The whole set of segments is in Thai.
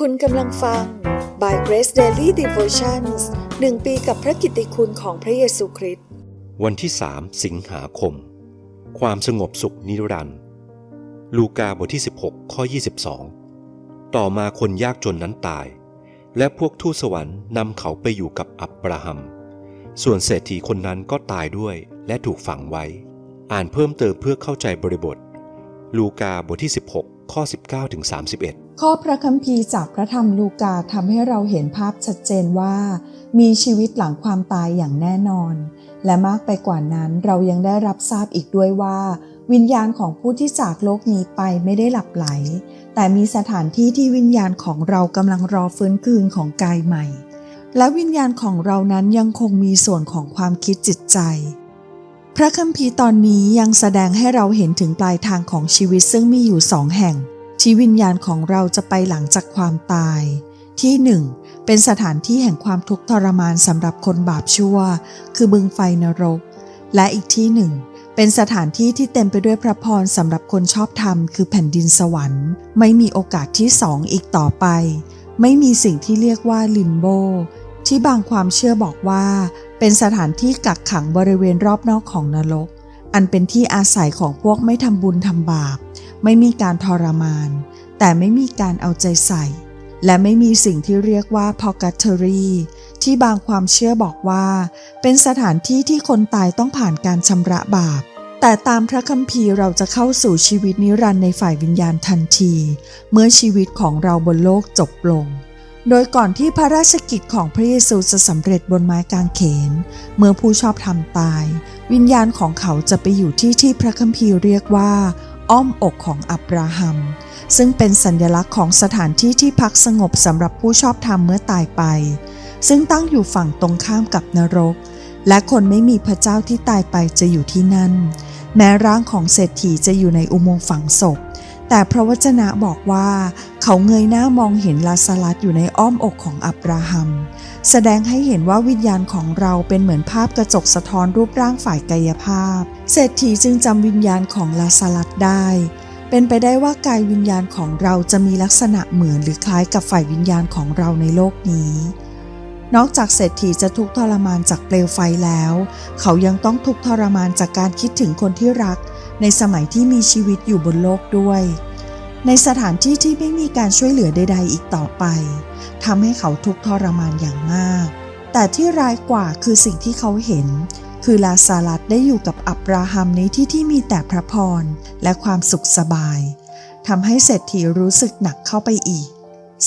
คุณกำลังฟัง By Grace Daily Devotions หนึ่งปีกับพระกิตติคุณของพระเยซูคริสต์ วันที่3สิงหาคม ความสงบสุขนิรันดร์ ลูกาบทที่ 16 ข้อ 22 ต่อมาคนยากจนนั้นตาย และพวกทูตสวรรค์นำเขาไปอยู่กับอับราฮัม ส่วนเศรษฐีคนนั้นก็ตายด้วยและถูกฝังไว้ อ่านเพิ่มเติมเพื่อเข้าใจบริบท ลูกาบทที่ 16 ข้อ 19ถึง31 ข้อพระคัมภีร์จากพระธรรมลูกาทำให้เราเห็นภาพชัดเจนว่า มีชีวิตหลังความตายอย่างแน่นอน และมากไปกว่านั้นเรายังได้รับทราบอีกด้วยว่า วิญญาณของผู้ที่จากโลกนี้ไปไม่ได้หลับไหล แต่มีสถานที่ที่วิญญาณของเรากำลังรอฟื้นคืนของกายใหม่ และวิญญาณของเรานั้นยังคงมีส่วนของความคิดจิตใจ พระคัมภีร์ตอนนี้ยังแสดงให้เราเห็นถึงปลายทางของชีวิตซึ่งมีอยู่สองแห่ง ที่วิญญาณของเราจะไปหลังจากความตาย ที่หนึ่งเป็นสถานที่แห่งความทุกข์ทรมานสำหรับคนบาปชั่ว คือบึงไฟนรก และอีกที่หนึ่งเป็นสถานที่ที่เต็มไปด้วยพระพรสำหรับคนชอบธรรม คือแผ่นดินสวรรค์ ไม่มีโอกาสที่สองอีกต่อไป ไม่มีสิ่งที่เรียกว่าลิมโบที่บางความเชื่อบอกว่า เป็นสถานที่กักขังบริเวณรอบนอกของนรก อันเป็นที่อาศัยของพวกไม่ทำบุญทำบาป ไม่มีการทรมาน แต่ไม่มีการเอาใจใส่ และไม่มีสิ่งที่เรียกว่า purgatory ที่บางความเชื่อบอกว่า เป็นสถานที่ที่คนตายต้องผ่านการชำระบาป แต่ตามพระคัมภีร์เราจะเข้าสู่ชีวิตนิรันดร์ในฝ่ายวิญญาณทันที เมื่อชีวิตของเราบนโลกจบลง โดยก่อนที่พระราชกิจของพระเยซูจะสำเร็จบนไม้กางเขน เมื่อผู้ชอบธรรมตาย วิญญาณของเขาจะไปอยู่ที่ที่พระคัมภีร์เรียกว่า อ้อมอกของอับราฮัม ซึ่งเป็นสัญลักษณ์ของสถานที่ที่พักสงบสำหรับผู้ชอบธรรมเมื่อตายไป ซึ่งตั้งอยู่ฝั่งตรงข้ามกับนรก และคนไม่มีพระเจ้าที่ตายไปจะอยู่ที่นั่น แม้ร่างของเศรษฐีจะอยู่ในอุโมงค์ฝังศพแต่พระวจนะบอกว่า เขาเงยหน้ามองเห็นลาซารัสอยู่ในอ้อมอกของอับราฮัม แสดงให้เห็นว่าวิญญาณของเราเป็นเหมือนภาพกระจกสะท้อนรูปร่างฝ่ายกายภาพ เศรษฐีจึงจำวิญญาณของลาซารัสได้ เป็นไปได้ว่ากายวิญญาณของเราจะมีลักษณะเหมือนหรือคล้ายกับฝ่ายวิญญาณของเราในโลกนี้ นอกจากเศรษฐีจะทุกข์ทรมานจากเปลวไฟแล้ว เขายังต้องทุกข์ทรมานจากการคิดถึงคนที่รัก ในสมัยที่มีชีวิตอยู่บนโลกด้วย ในสถานที่ที่ไม่มีการช่วยเหลือใด ๆ อีกต่อไปทำให้เขาทุกข์ทรมานอย่างมาก แต่ที่ร้ายกว่าคือสิ่งที่เขาเห็น คือลาซารัสได้อยู่กับอับราฮัมในที่ที่มีแต่พระพรและความสุขสบายทำให้เศรษฐีรู้สึกหนักเข้าไปอีก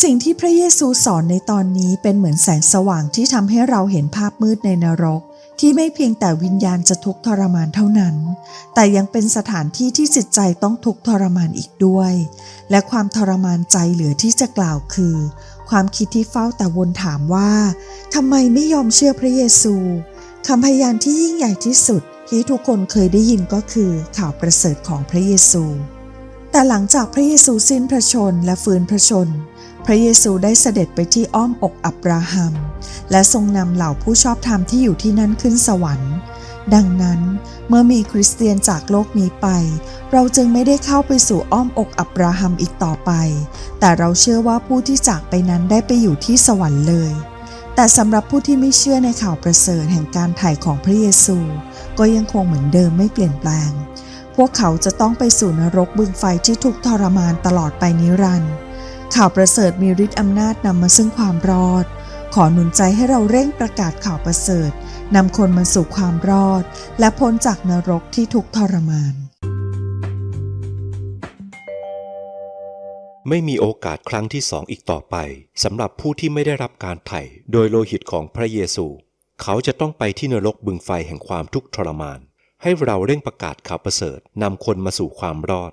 สิ่งที่พระเยซูสอนในตอนนี้เป็นเหมือนแสงสว่างที่ทำให้เราเห็นภาพมืดในนรก ที่ไม่เพียงแต่วิญญาณจะทุกข์ทรมานเท่านั้น แต่ยังเป็นสถานที่ที่จิตใจต้องทุกข์ทรมานอีกด้วย และความทรมานใจเหลือที่จะกล่าวคือ ความคิดที่เฝ้าแต่วนถามว่าทำไมไม่ยอมเชื่อพระเยซูคำพยานที่ยิ่งใหญ่ที่สุดที่ทุกคนเคยได้ยินก็คือข่าวประเสริฐของพระเยซู แต่หลังจากพระเยซูสิ้นพระชนและฟื้นพระชน พระเยซูได้เสด็จไปที่อ้อมอกอับราฮัม และทรงนำเหล่าผู้ชอบธรรมที่อยู่ที่นั่นขึ้นสวรรค์ ดังนั้นเมื่อมีคริสเตียนจากโลกนี้ไป เราจึงไม่ได้เข้าไปสู่อ้อมอกอับราฮัมอีกต่อไป แต่เราเชื่อว่าผู้ที่จากไปนั้นได้ไปอยู่ที่สวรรค์เลย แต่สำหรับผู้ที่ไม่เชื่อในข่าวประเสริฐแห่งการไถ่ของพระเยซู ก็ยังคงเหมือนเดิมไม่เปลี่ยนแปลง พวกเขาจะต้องไปสู่นรกบึงไฟที่ทุกทรมานตลอดไปนิรันดร์ ข่าวประเสริฐมีฤทธิ์อำนาจนำมาซึ่งความรอด ขอหนุนใจให้เราเร่งประกาศข่าวประเสริฐนำคนมาสู่ความรอด และพ้นจากนรกที่ทุกทรมาน ไม่มีโอกาสครั้งที่สองอีกต่อไปสำหรับผู้ที่ไม่ได้รับการไถ่โดยโลหิตของพระเยซู เขาจะต้องไปที่นรกบึงไฟแห่งความทุกข์ทรมาน ให้เราเร่งประกาศข่าวประเสริฐนำคนมาสู่ความรอด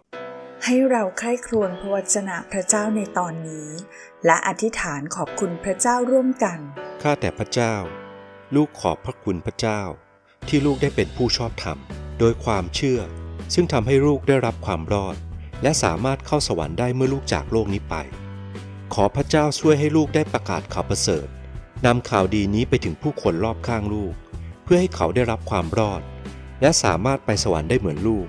ให้เราใคร่ครวญพระวจนะพระเจ้าในตอนนี้ และอธิษฐานขอบคุณพระเจ้าร่วมกัน ข้าแต่พระเจ้า ลูกขอบพระคุณพระเจ้า ที่ลูกได้เป็นผู้ชอบธรรม โดยความเชื่อ ซึ่งทำให้ลูกได้รับความรอด และสามารถเข้าสวรรค์ได้เมื่อลูกจากโลกนี้ไป ขอพระเจ้าช่วยให้ลูกได้ประกาศข่าวประเสริฐนำข่าวดีนี้ไปถึงผู้คนรอบข้างลูก เพื่อให้เขาได้รับความรอด และสามารถไปสวรรค์ได้เหมือนลูก